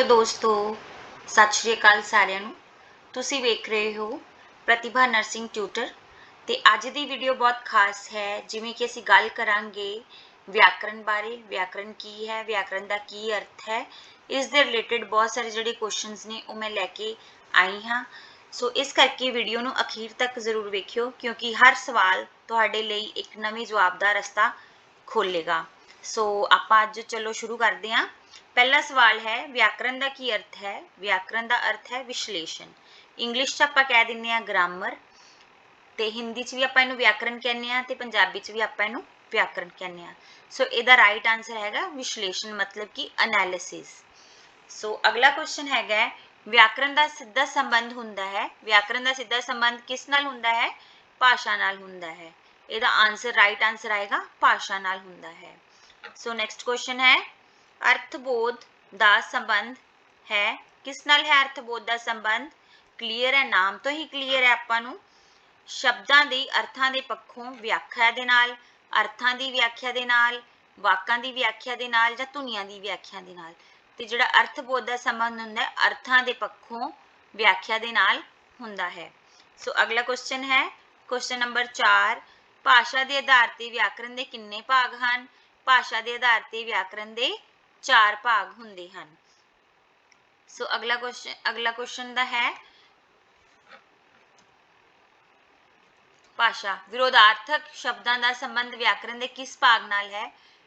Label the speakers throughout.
Speaker 1: Hello ਦੋਸਤੋ, ਸਤਿ ਸ਼੍ਰੀ ਅਕਾਲ ਸਾਰਿਆਂ ਨੂੰ। ਤੁਸੀਂ ਵੇਖ ਰਹੇ ਹੋ ਪ੍ਰਤਿਭਾ ਨਰਸਿੰਗ ਟਿਊਟਰ ਤੇ ਅੱਜ ਦੀ ਵੀਡੀਓ ਬਹੁਤ ਖਾਸ ਹੈ, ਜਿਵੇਂ ਕਿ ਅਸੀਂ ਗੱਲ ਕਰਾਂਗੇ ਵਿਆਕਰਣ ਬਾਰੇ। ਵਿਆਕਰਣ ਕੀ ਹੈ? ਵਿਆਕਰਣ ਦਾ ਕੀ ਅਰਥ ਹੈ? ਇਸ ਦੇ ਰਿਲੇਟਡ ਬਹੁਤ ਸਾਰੇ ਜਿਹੜੇ ਕੁਐਸਚਨਸ ਨੇ, ਉਹ ਮੈਂ ਲੈ ਕੇ ਆਈ ਹਾਂ। ਸੋ ਇਸ ਕਰਕੇ ਵੀਡੀਓ ਨੂੰ ਅਖੀਰ ਤੱਕ ਜ਼ਰੂਰ ਵੇਖਿਓ, ਕਿਉਂਕਿ ਹਰ ਸਵਾਲ ਤੁਹਾਡੇ ਲਈ ਇੱਕ ਨਵੇਂ ਜਵਾਬ ਦਾ ਰਸਤਾ ਖੋਲੇਗਾ ਸੋ ਆਪਾਂ ਅੱਜ ਚਲੋ ਸ਼ੁਰੂ ਕਰਦੇ ਹਾਂ। ਪਹਿਲਾ ਸਵਾਲ ਹੈ ਵਿਆਕਰਣ ਦਾ ਕੀ ਅਰਥ ਹੈ? ਵਿਆਕਰਣ ਦਾ ਅਰਥ ਹੈ ਵਿਸ਼ਲੇਸ਼ਣ। ਇੰਗਲਿਸ਼ 'ਚ ਆਪਾਂ ਕਹਿ ਦਿੰਦੇ ਹਾਂ ਗ੍ਰਾਮਰ ਤੇ ਹਿੰਦੀ 'ਚ ਵੀ ਆਪਾਂ ਇਹਨੂੰ ਵਿਆਕਰਣ ਕਹਿੰਦੇ ਆ ਤੇ ਪੰਜਾਬੀ 'ਚ ਵੀ ਆਪਾਂ ਇਹਨੂੰ ਵਿਆਕਰਣ ਕਹਿੰਦੇ ਆ ਸੋ ਇਹਦਾ ਰਾਈਟ ਆਨਸਰ ਹੈਗਾ ਵਿਸ਼ਲੇਸ਼ਣ ਮਤਲਬ ਕਿ ਐਨਾਲਿਸਿਸ ਸੋ ਅਗਲਾ ਕੁਐਸਚਨ ਹੈਗਾ ਹੈ, ਵਿਆਕਰਣ ਦਾ ਸਿੱਧਾ ਸੰਬੰਧ ਹੁੰਦਾ ਹੈ। ਵਿਆਕਰਣ ਦਾ ਸਿੱਧਾ ਸੰਬੰਧ ਕਿਸ ਨਾਲ ਹੁੰਦਾ ਹੈ? ਭਾਸ਼ਾ ਨਾਲ ਹੁੰਦਾ ਹੈ। ਇਹਦਾ ਆਨਸਰ ਰਾਈਟ ਆਨਸਰ ਆਏਗਾ ਭਾਸ਼ਾ ਨਾਲ ਹੁੰਦਾ ਹੈ। ਸੋ ਨੈਕਸਟ ਕੁਐਸਚਨ ਹੈ ਅਰਥਬੋਧ ਦਾ ਸੰਬੰਧ ਹੈ। ਕਿਸ ਨਾਲ ਹੈ ਅਰਥਬੋਧ ਦਾ ਸੰਬੰਧ? ਕਲੀਅਰ ਹੈ, ਨਾਮ ਤੋਂ ਹੀ ਕਲੀਅਰ ਹੈ ਆਪਾਂ ਨੂੰ। ਸ਼ਬਦਾਂ ਦੇ, ਅਰਥਾਂ ਦੇ ਪੱਖੋਂ ਵਿਆਖਿਆ ਦੇ ਨਾਲ, ਅਰਥਾਂ ਦੀ ਵਿਆਖਿਆ ਦੇ ਨਾਲ, ਵਾਕਾਂ ਦੀ ਵਿਆਖਿਆ ਦੇ ਨਾਲ ਜਾਂ ਧੁਨੀਆਂ ਦੀ ਵਿਆਖਿਆ ਦੇ ਨਾਲ। ਤੇ ਜਿਹੜਾ ਅਰਥਬੋਧ ਦਾ ਸੰਬੰਧ ਹੁੰਦਾ ਹੈ, ਅਰਥਾਂ ਦੇ ਪੱਖੋਂ ਵਿਆਖਿਆ ਦੇ ਨਾਲ ਹੁੰਦਾ ਹੈ। ਸੋ ਅਗਲਾ ਕੁਐਸਚਨ ਹੈ। ਕੁਐਸਚਨ ਨੰਬਰ 4 ਭਾਸ਼ਾ ਦੇ ਆਧਾਰ ਤੇ ਵਿਆਕਰਣ ਦੇ ਕਿੰਨੇ ਭਾਗ ਹਨ? ਭਾਸ਼ਾ ਦੇ ਆਧਾਰ ਤੇ ਵਿਆਕਰਣ ਦੇ 4 ਭਾਗ ਹੁੰਦੇ ਹਨ। ਸੋ ਅਗਲਾ ਕੁਐਸਚਨ ਅਗਲਾ ਕੁਐਸਚਨ ਦਾ ਹੈ ਭਾਸ਼ਾ। ਵਿਰੋਧਾਰਥਕ ਸ਼ਬਦਾਂ ਦਾ ਸੰਬੰਧ ਵਿਆਕਰਣ ਦੇ ਕਿਸ ਭਾਗ ਨਾਲ ਹੈ?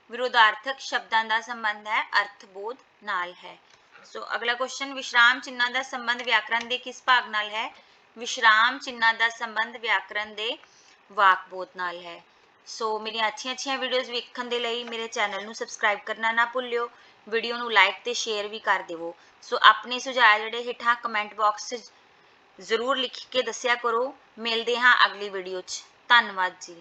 Speaker 1: ਵਿਰੋਧਾਰਥਕ ਸ਼ਬਦਾਂ ਦਾ ਸੰਬੰਧ ਹੈ, ਅਰਥਬੋਧ ਨਾਲ ਹੈ। ਸੋ ਅਗਲਾ ਕੁਐਸਚਨ ਵਿਸ਼ਰਾਮ ਚਿੰਨ੍ਹਾਂ ਦਾ ਸੰਬੰਧ ਵਿਆਕਰਣ ਦੇ ਕਿਸ ਭਾਗ ਨਾਲ ਹੈ? ਵਿਸ਼ਰਾਮ ਚਿੰਨ੍ਹਾਂ ਦਾ ਸੰਬੰਧ ਵਿਆਕਰਣ ਦੇ ਵਾਕਬੋਧ ਨਾਲ ਹੈ। ਸੋ ਮੇਰੀਆਂ ਅੱਛੀਆਂ ਅੱਛੀਆਂ ਵੀਡੀਓਜ਼ ਵੇਖਣ ਦੇ ਲਈ ਮੇਰੇ ਚੈਨਲ ਨੂੰ ਸਬਸਕ੍ਰਾਈਬ ਕਰਨਾ ਨਾ ਭੁੱਲਿਓ। ਵੀਡੀਓ ਨੂੰ ਲਾਈਕ ਤੇ ਸ਼ੇਅਰ ਵੀ ਕਰ ਦਿਵੋ। ਸੋ ਆਪਣੇ ਸੁਝਾਅ ਜਿਹੜੇ ਹੇਠਾਂ ਕਮੈਂਟ ਬਾਕਸ 'ਚ ਜ਼ਰੂਰ ਲਿਖ ਕੇ ਦੱਸਿਆ ਕਰੋ। ਮਿਲਦੇ ਹਾਂ ਅਗਲੀ ਵੀਡੀਓ 'ਚ। ਧੰਨਵਾਦ ਜੀ।